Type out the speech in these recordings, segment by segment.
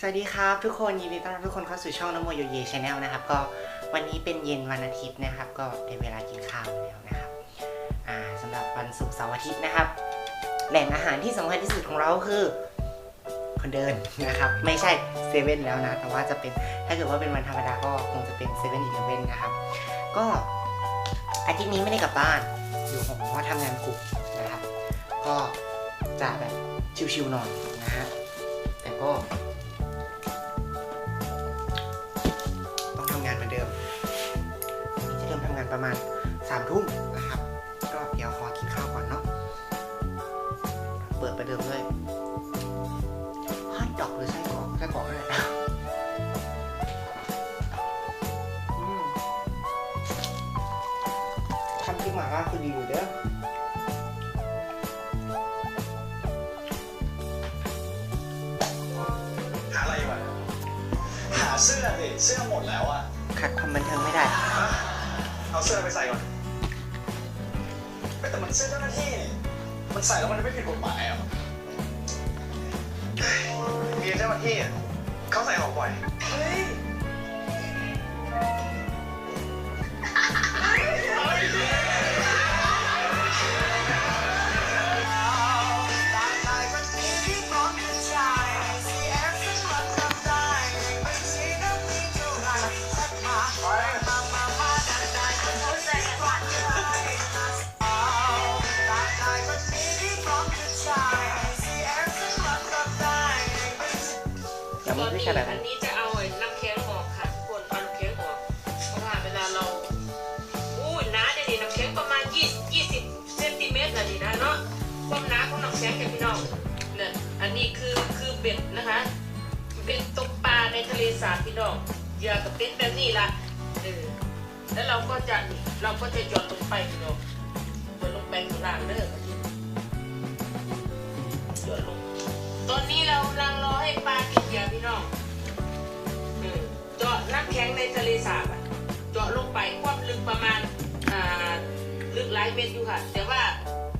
สวัสดีครับทุกคนยินดีต้อนรับทุกคนเข้าสู่ช่องนโมโยเยชาแนลนะครับก็วันนี้เป็นเย็นวันอาทิตย์นะครับ ก็เป็นเวลากินข้าวแล้วนะครับอ่าสำหรับวันศุกร์เสาร์อาทิตย์นะครับ แหล่งอาหารที่สำคัญที่สุดของเราคือคนเดินนะครับ ไม่ใช่เซเว่นแล้วนะ แต่ว่าจะเป็นถ้าเกิดว่าเป็นวันธรรมดาก็คงจะเป็นเซเว่นอีเลเว่นนะครับ ก็อาทิตย์นี้ไม่ได้กลับบ้านอยู่หอทำงานกลุ่มนะครับ ก็จะแบบชิวๆหน่อยนะฮะแต่ก็ ประมาณสามทุ่มนะครับก็เดี๋ยวขอกินข้าวก่อนเนาะเปิดประเดิมด้วยฮอทดอกหรือไส้กรอกไส้กรอกอะไรอืมทำพริกหม่าล่าคือดีอยู่เด้อหาอะไรวะหาเสื้อสิเสื้อหมดแล้วอะขัดความบันเทิงไม่ได้ เอาเสื้อไปใส่ก่อนแต่มันเสื้อเจ้าหน้าที่นี่มันใส่แล้วมันไม่ผิดกฎหมายเหรอเฮ้ยเมียเจ้าหน้าที่เขาใส่ของบ่อยเฮ้ย อย่ามีผู้ชายแบบอันั้นนนี้จะเอาไอ้น้ำแข็งออกค่ะทุกคนเอาน้ำแข็งออกเพราะว่าเวลาเราอู้หนาเนี่ยนี่น้ำแข็งประมาณ20 20เซนติเมตรนะนี่นะเนาะความหนาของน้ำแข็งเนี่ยพี่น้องเนี่ยอันนี้คือคือเบ็ดนะคะเบ็ดตกปลาในทะเลสาบพี่น้องเหยื่อกับเป็นแบบนี้ละเออแล้วเราก็จะนี่เราก็จะหย่อนลงไปพี่น้องหย่อนลงไปข้างล่างเด้อหย่อนลงตอนนี้เรากำลังรอให้ปลากินเหยื่อพี่น้องเออเจาะน้ำแข็งในทะเลสาบอะเจาะลงไปความลึกประมาณอ่าลึกหลายเมตรอยู่ค่ะ แต่ว่า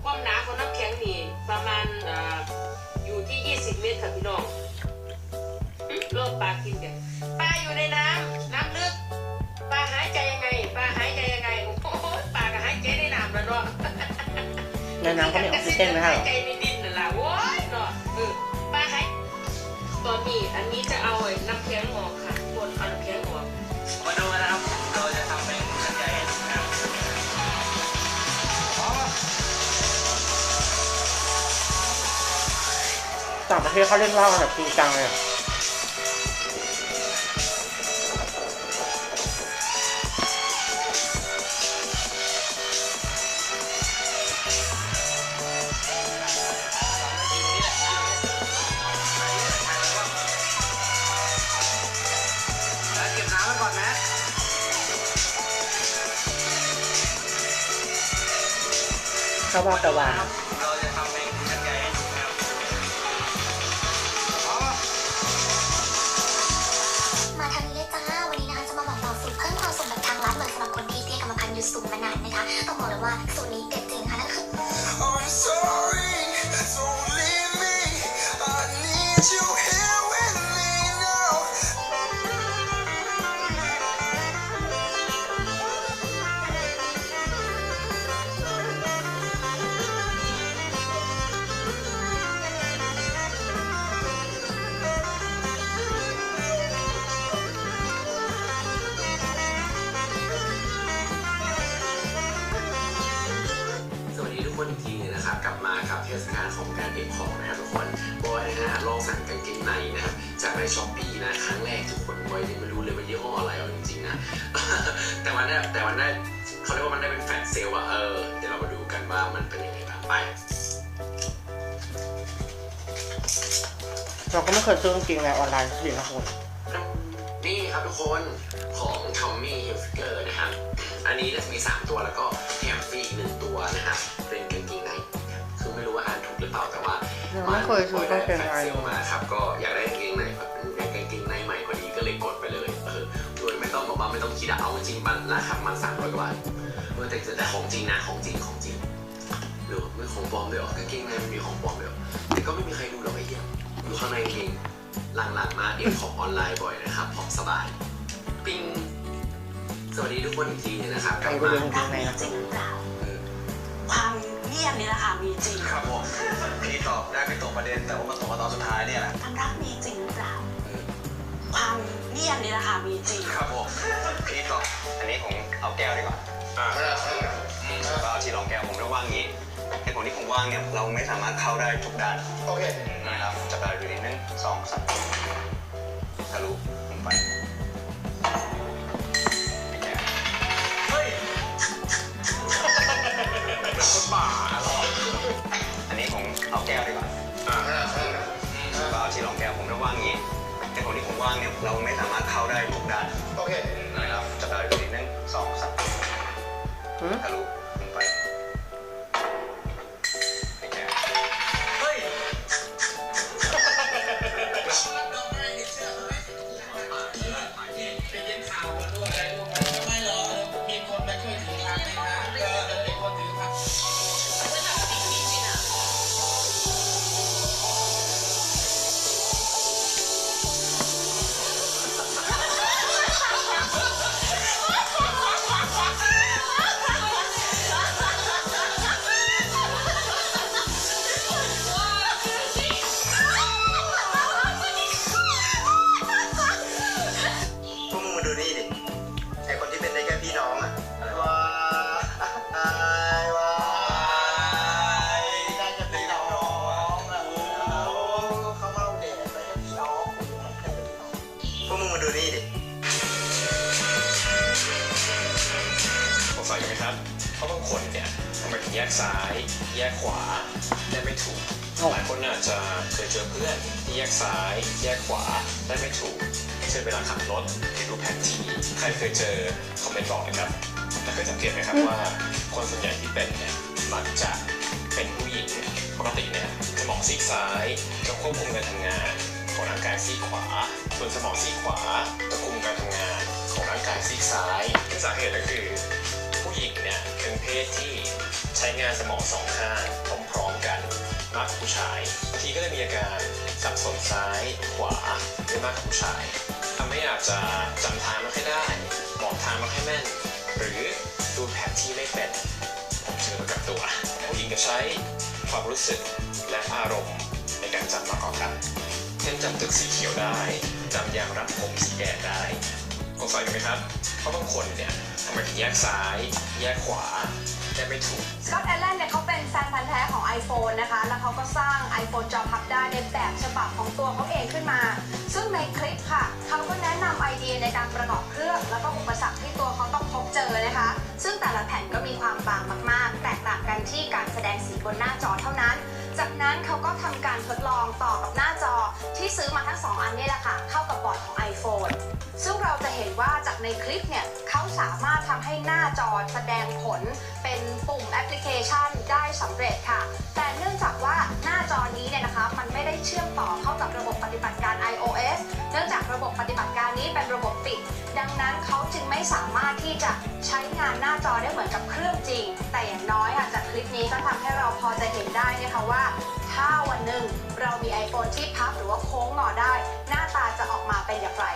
ความหนาของน้ำแข็งนี่ประมาณอ่าอยู่ที่ 20 เมตรค่ะพี่น้องหึเริ่มปลากินกันปลาอยู่ในน้ำน้ำลึกปลาหายใจยังไงปลาหายใจยังไงโอ้โหปลาก็หายใจในน้ำแล้วเนาะในน้ำก็มีออกซิเจนไหมครับหายใจในดินน่ะล่ะโว้ยเนาะเออป้าให้ตอนนี้อันนี้จะเอาไอ้น้ำแข็งออกค่ะ มาดูกันนะครับ เราจะทำเป็นขันใหญ่ให้ดูนะครับต่างประเทศเขาเล่นว่าวกันแบบจริงจังเลยอะาวาแต่ว่าเราจะทำเป็นขันใหญ่ให้ดูนะครับอ๋อมาทางนี้เลยจ้า วันนี้นะคะจะมาบอกต่อสูตรเพิ่มความสุขแบบทางลัดเหมือนสำหรับคนที่เตี้ยกรรมพันธุ์อยู่สูงมานานนะคะ ต้องบอกเลยว่าสูตรนี้เด็ดจริง เทศกาลของการเก็บของนะครับทุกคนบอยนะฮะลองสั่งกางเกงในนะครับจากในช้อปปี้นะครั้งแรกทุกคนบอยยังไม่รู้เลยว่ายี่ห้ออะไรเอาจริงๆนะแต่วันนี้แต่วันนี้เขาเรียกว่ามันได้เป็นแฟลชเซลล์อะเออเดี๋ยวเรามาดูกันว่ามันเป็นยังไงบ้างไปเราก็ไม่เคยซื้อกางเกงในออนไลน์สินะคุณนี่ครับทุกคนของ Tommy Hilfiger นะครับ อันนี้จะมี 3 ตัวแล้วก็แถมฟรีอีกหนึ่งตัวนะครับเป็นกางเกงใน ไม่เคยซื้อกางเกงในแฟลชเซลล์มาครับก็อยากได้กางเกงในแบบเป็นกางเกงในใหม่พอดีก็เลยกดไปเลยเออโดยไม่ต้องบอกว่าไม่ต้องคิดอะเอาจริงๆมันราคามันสามร้อยกว่าบาทเออแต่แต่ของจริงนะของจริงของจริงหรือไม่ของปลอมด้วยเหรอกางเกงในมันมีของปลอมด้วยเหรอแต่ก็ไม่มีใครดูหรอกไอ้เหี้ยอยู่ข้างในกางเกงหลังๆมาเอ็มของออนไลน์บ่อยนะครับเพราะสบายปิงสวัสดีทุกคนอีกทีหนึงนะครับกลับไปดูมาเรื่องจริงในจริงหรือเปล่าความ เงียบนี่แหละค่ะมีจริงครับผมพี่ตอบได้ไม่ตรงประเด็นแต่ว่ามันตรงมาตอนสุดท้ายเนี่ยแหละความรักมีจริงหรือเปล่าความเงียบนี่แหละค่ะมีจริงครับผมพี่ตอบอันนี้ผมเอาแก้วดีกว่าอ่าก็เอาที่รองแก้วผมจะว่างงี้เหตุผลที่ผมว่างเนี่ยเราไม่สามารถเข้าได้ทุกด้านโอเคนะครับจะไปดูนิดนึงสองสามทะลุลงไป แยกขวาได้ไม่ถูกโอ้หลายคนอาจจะเคยเจอเพื่อนที่แยกซ้าย แยกขวาได้ไม่ถูกเช่นเวลาขับรถหรือดูแผนที่ใครเคยเจอคอมเมนต์บอกหนะครับแต่เคยสังเกตไหมครับว่าคนส่วนใหญ่ที่เป็นเนี่ยมักจะเป็นผู้หญิงปกติเนี่ยสมองซีกซ้ายจะควบคุมการทำงานของร่างกายซีกขวา ส่วนสมองซีกขวาจะคุมการทำงานของร่างกายซีกซ้ายที่สาเหตุก็คือ ผู้หญิงเนี่ยเป็นเพศที่ ใช้งานสมองสองข้างพร้อมๆกันมากกว่าผู้ชายบางทีก็เลยมีอาการสับสนซ้ายขวาได้มากกว่าผู้ชายทำให้อาจจะจำทางไม่ค่อยได้บอกทางไม่ค่อยแม่น หรือดูแผนที่ไม่เป็นผมเจอมากับตัวผู้หญิงจะใช้ความรู้สึกและอารมณ์ในการจำมากกว่ากันเช่นจำตึกสีเขียวได้จำยางรัดผมสีแดงได้สงสัยกันไหมครับ เพราะบางคนเนี่ย ทำไมถึงแยกซ้าย แยกขวาได้ไม่ถูก สกอตแอลแลนด์เนี่ยเขาเป็นแฟนพันธ์แท้ของ iPhone นะคะ แล้วเขาก็สร้าง iPhone จอพับได้ในแบบฉบับของตัวเขาเองขึ้นมา ซึ่งในคลิปค่ะ เขาก็แนะนำไอเดียในการประกอบเครื่องแล้วก็อุปสรรคที่ตัวเขาต้องพบเจอนะคะ ซึ่งแต่ละแผ่นก็มีความบางมาก ๆ แตกต่างกันที่การแสดงสีบนหน้าจอเท่านั้น จากนั้นเขาก็ทำการทดลองต่อกับหน้าจอที่ซื้อมาทั้งสองอันนี่แหละค่ะ เข้ากับบอร์ดของ iPhone ซึ่งเราจะเห็นว่าจากในคลิปเนี่ยำให้หน้าจอแสดงผลเป็นปุ่มแอปพลิเคชันได้สำเร็จค่ะ แต่เนื่องจากว่าหน้าจอนี้เนี่ยนะคะ มันไม่ได้เชื่อมต่อเข้ากับระบบปฏิบัติการ iOS เนื่องจากระบบปฏิบัติการนี้เป็นระบบปิด ดังนั้นเขาจึงไม่สามารถที่จะใช้งานหน้าจอได้เหมือนกับเครื่องจริง แต่อย่างน้อยค่ะจากคลิปนี้ก็ทำให้เราพอจะเห็นได้นะคะว่า ถ้าวันหนึ่งเรามี iPhone ที่พับหรือว่าโค้งงอได้ หน้าตาจะออกมาเป็นอย่างไร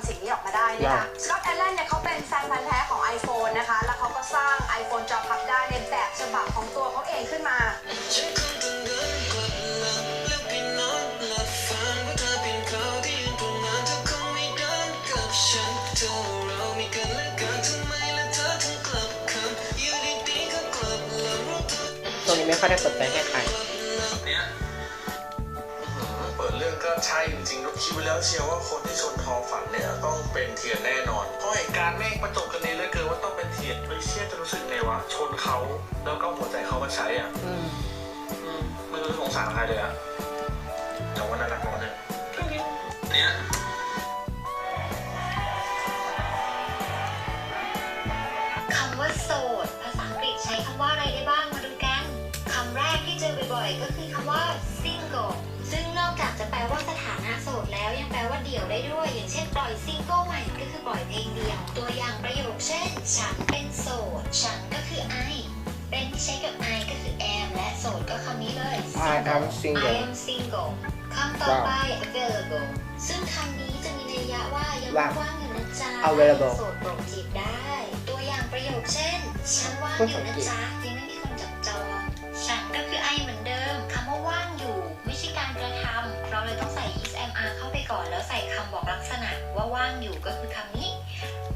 ำสิ่งนี้ออกมาได้นะคะสกอตแอลแลนด์เนี่ยเขาเป็นแฟนพันธ์แท้ของ iPhone นะคะ แล้วเขาก็สร้าง iPhone จอพับได้ในแบบฉบับของตัวเขาเองขึ้นมาฉันคงต้องเดินกลับหลังแล้วไปนอนหลับฝันว่าเธอเป็นเขาที่ยืนตรงนั้นเธอคงไม่เดินกับฉันเธอเรามีกันและกันทำไมและเธอถึงกลับคำอยู่ดีๆก็กลับหลังรู้เธอตรงนี้ไม่ค่อยได้เปิดใจให้ใคร ก็ใช่จริงๆก็คิดไว้แล้วเชียวว่าคนที่ชนทอฝันเนี่ยต้องเป็นเทียนแน่นอน เพราะเหตุการณ์แม่งประจบกันนี้เหลยเกินว่าต้องเป็นเทียนไม่เชื่อจะรู้สึกไงวะชนเขาแล้วก็หัวใจเขามาใช้อะอืมอืมไม่รู้สงสารใครเลยอะแต่ว่าน่ารักมากเลยเนี่ยคำว่าโสด ภาษาอังกฤษใช้คำว่าอะไรได้บ้างมาดูกันคำแรกที่เจอบ่อยๆก็คือคำว่า single ปล่อยซิงเกิลใหม่ก็คือปล่อยเพลงเดี่ยว ตัวอย่างประโยคเช่น ฉันเป็นโสด ฉันก็คือ I เป็นที่ใช้กับ I ก็คือ am และโสดก็คำนี้เลย I am I single am single คำต่อไป available ซึ่งคำนี้จะมีนัยยะว่ายังว่างว่างอยู่นะจ๊ะ available โสดโปรดจีบได้ ตัวอย่างประโยคเช่น ฉันว่างอยู่นะจ๊ะยังาว่างอยู่ก็คือคำนี้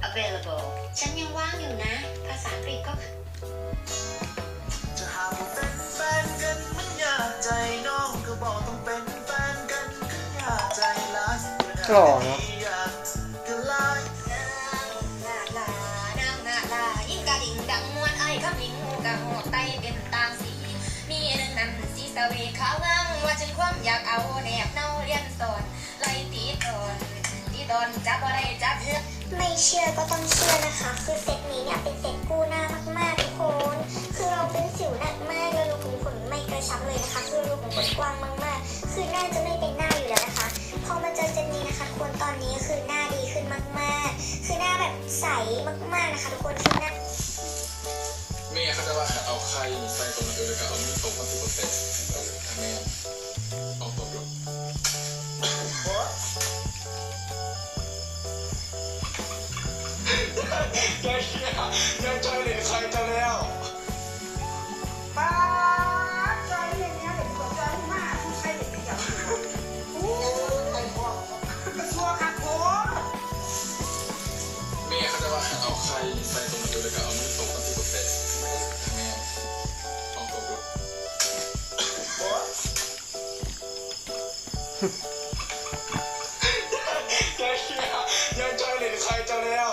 available ฉันยังว่างอยู่นะ ภาษาอังกฤษก็คือจะหากว่าเป็นแฟนกันมันยากใจน้องก็บอกต้องเป็นแฟนกันก็ยากใจหลายหล่อเนอะอยากก็หลายลาลาดังนาลายิ่งกระดิ่งดังมวนไอ้ข้ามิงหูกะหัวไตเป็นตางสีมีหนึ่งนั้นสีสะเวขาวงังว่าฉันความอยากเอาแนบเนาเรียนสอนไล่ตีตอน ตีตอนจับอะไรจับเพื่อไม่เชื่อก็ต้องเชื่อนะคะ คือเซตนี้เนี่ยเป็นเซตกู้หน้ามากๆทุกคน คือเราเป็นสิวหนักมากแล้วรูขุมขนไม่กระชับเลยนะคะ คือรูขุมขนกว้างมากๆ คือหน้าจะไม่เป็นหน้าอยู่แล้วนะคะ พอมาเจอเจนนี้นะคะทุกคนตอนนี้คือหน้าดีขึ้นมากๆ คือหน้าแบบใสมากๆนะคะทุกคนคือหน้าแม่เขาจะว่าเอาไข่ใส่ตรงนั้นเลยก็เอาไม่ตรงก็สิบเปอร์เซ็นต์ ยันยันยันใจหรือใครจะแล้ว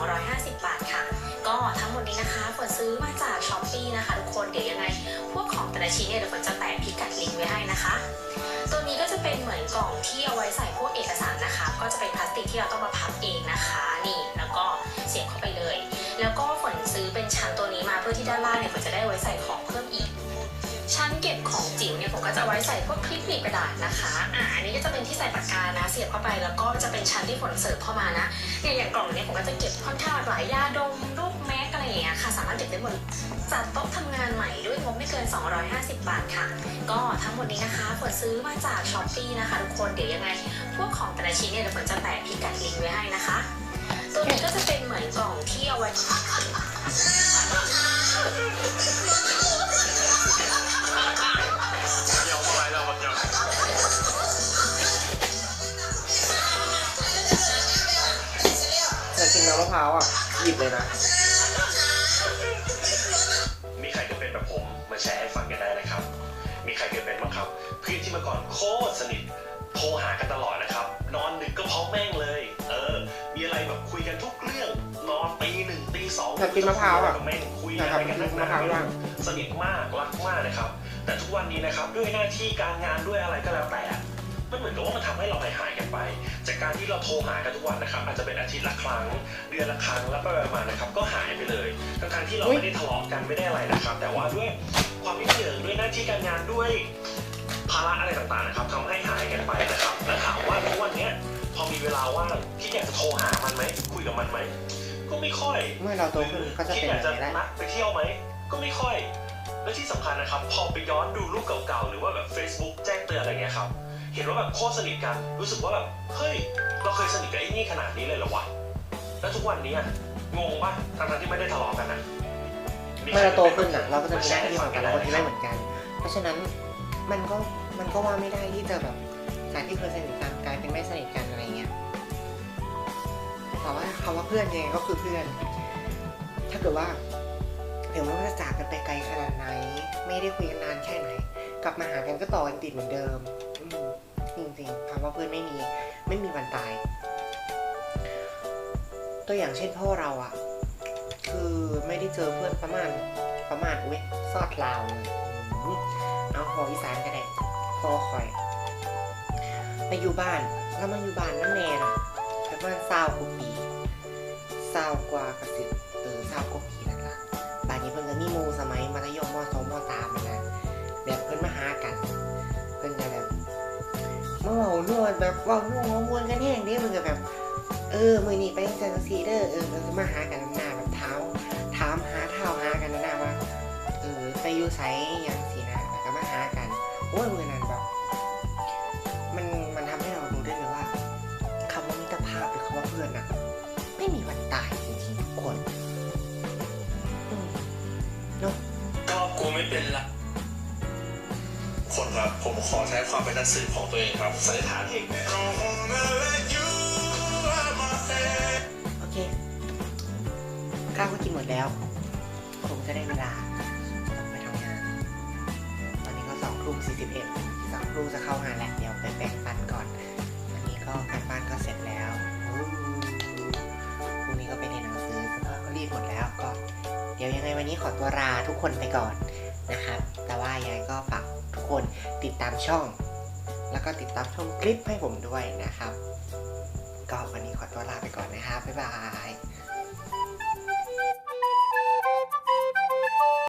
250 บาทค่ะ ก็ทั้งหมดนี้นะคะฝนซื้อมาจากช้อปปีนะคะทุกคนเดี๋ยวยังไง พวกของแต่ละชิ้นเนี่ยเดี๋ยวฝนจะแปะพิกัดลิงก์ไว้ให้นะคะ ตัวนี้ก็จะเป็นเหมือนกล่องที่เอาไว้ใส่พวกเอกสารนะคะ ก็จะเป็นพลาสติกที่เราต้องมาพับเองนะคะนี่แล้วก็เสียบเข้าไปเลย แล้วก็ฝนซื้อเป็นชั้นตัวนี้มาเพื่อที่ด้านล่างเนี่ยฝนจะได้ไว้ใส่ของเพิ่มอีกชั้นเก็บของจิ๋วเนี่ยผมก็จะไว้ใส่พวกคลิปหนีบกระดาษนะคะอ่าอันนี้ก็จะเป็นที่ใส่ปากกานะ เสียบเข้าไปแล้วก็จะเป็นชั้นที่ฝนเสิร์ฟเข้ามานะเนี่ยอย่างกล่องเนี่ยผมก็จะายยาดมรูปแม็กอะไรอย่างเงี้ยค่ะสามารถเก็บได้หมดจัดโต๊ะทำงานใหม่ด้วยงบไม่เกิน 250 บาทค่ะ ก็ทั้งหมดนี้นะคะฝนซื้อมาจากช้อปปีนะคะทุกคนเดี๋ยวยังไง พวกของแต่ละชิ้นเนี่ยเดี๋ยวฝนจะแปะพิกัดลิงก์ไว้ให้นะคะ ตัวนี้ก็จะเป็นเหมือนกล่องที่เอาไว้อยากกินน้ำมะ พร้าวอะหยิบเลยนะ มีใครเคยเป็นแบบผมมาแชร์ให้ฟังกันได้นะครับ มีใครเคยเป็นบ้างครับเพื่อนที่เมื่อก่อนโคตรสนิทโทรหากันตลอดนะครับ นอนดึกก็เพราะแม่งเลย เออ มีอะไรแบบคุยกันทุกเรื่องนอนตีหนึ่งตีสองอยากกินมะพร้าวอะ แม่งคุยอยากอะไรกันกินันกหมะพร้าวย่าง สนิทมากรักมากนะครับ แต่ทุกวันนี้นะครับด้วยหน้าที่การงานด้วยอะไรก็แล้วแต่ มันเหมือนกับว่ามันทำให้เราหายหายๆกันไป จากการที่เราโทรหากันทุกวันนะครับ อาจจะเป็นอาทิตย์ละครั้ง เดือนละครั้งแล้วก็ประมาณนะครับ ก็หายไปเลยทั้งๆที่เราไม่ได้ทะเลาะกันไม่ได้อะไรนะครับ แต่ว่าด้วยความยุ่งเหยิงด้วยหน้าที่การงานด้วยภาระอะไรต่างๆนะครับทำให้หายกันไปนะครับ แล้วถามว่าทุกวันเนี้ยพอมีเวลาว่างที่อยากจะโทรหามันไหมคุยกับมันไหมก็ไม่ค่อยเมื่อเราโตขึ้นก็จะที่เป็นอแบยากบจะนี้แหละนัดไปเที่ยวไหมก็ไม่ค่อย และที่สำคัญนะครับ พอไปย้อนดูรูปเก่าๆหรือว่าแบบ Facebook แจ้งเตือนอะไรเงี้ยครับ เห็นว่าแบบโคตรสนิทกัน รู้สึกว่าแบบเฮ้ยเราเคยสนิทกับไอ้นี่ขนาดนี้เลยเหรอวะแล้วทุกวันนี้อะงงปะทั้งๆที่ไม่ได้ทะเลาะกันนะเมื่อเราโตขึ้นอะเราก็จะมีหน้าที่ของแต่ละคนที่ไม่เหมือนกัน เพราะฉะนั้นมันก็มันก็ว่าไม่ได้ที่จะแบบจากที่เคยสนิทกันกลายเป็นไม่สนิทกันอะไรเงี้ยแต่ว่าคำว่าเพื่อนยังไงก็คือเพื่อน ถ้าเกิดว่าถึงไม่ว่าจะจากกันไปไกลขนาดไหน ไม่ได้คุยกันนานแค่ไหน กลับมาหากันก็ต่อกันติดเหมือนเดิมอืม จริงๆคำว่าเพื่อนไม่มีไม่มีวันตาย ตัวอย่างเช่นพ่อเราอะคือไม่ได้เจอเพื่อนประมาณประมาณเว้ยซอดลาวเอาพออีสานก็ได้พอคอยไปอยู่บ้านแล้วมาอยู่บ้านนั่นแน่น่ะประมาณเศร้ากว่าปีเศร้ากว่ากระสิเออเศร้ากว่าปีนั่นละบานนี้เพิ่นก็มีหมูสมัย เว้านวดแบบเว้านุ่งว้ามวนกันแห้งเด้เพิ่นก็แบบ เออมือนี้ไปจังซีเด้อเออเราจะมาหากันหน้าแบบเท้าถามหาเท้าหากันหน้าว่าเออไปอยู่ไสหยังสินะแล้วก็มาหากันโอ้ยมือนั้นแบบมันมันทำให้เรารู้ได้เลยว่าคำว่ามิตรภาพหรือคำว่าเพื่อนอะไม่มีวันตายจริงๆทุกคนอืมเนาะก็กูไม่เป็นละ คนครับผมขอใช้ความเป็นนักสืบของตัวเองครับสันนิษฐานเองเนี่ยโอเคข้าวก็กินหมดแล้ว ผมจะได้เวลาไปทำงาน ตอนนี้ก็สองทุ่มสี่สิบเอ็ดสองทุ่มจะเข้างานแหละเดี๋ยวไปแบ่งปันก่อน วันนี้ก็การบ้านก็เสร็จแล้วอู้พรุ่งนี้ก็ไปเรียนหนังสือเสื้อผ้าก็รีดหมดแล้วก็ เดี๋ยวยังไงวันนี้ขอตัวลาทุกคนไปก่อนนะครับ แต่ว่ายังไงก็ฝากทุก คนติดตามช่อง แล้วก็ติดตามชมคลิปให้ผมด้วยนะครับ ก็วันนี้ขอตัวลาไปก่อนนะครับบ๊ายบาย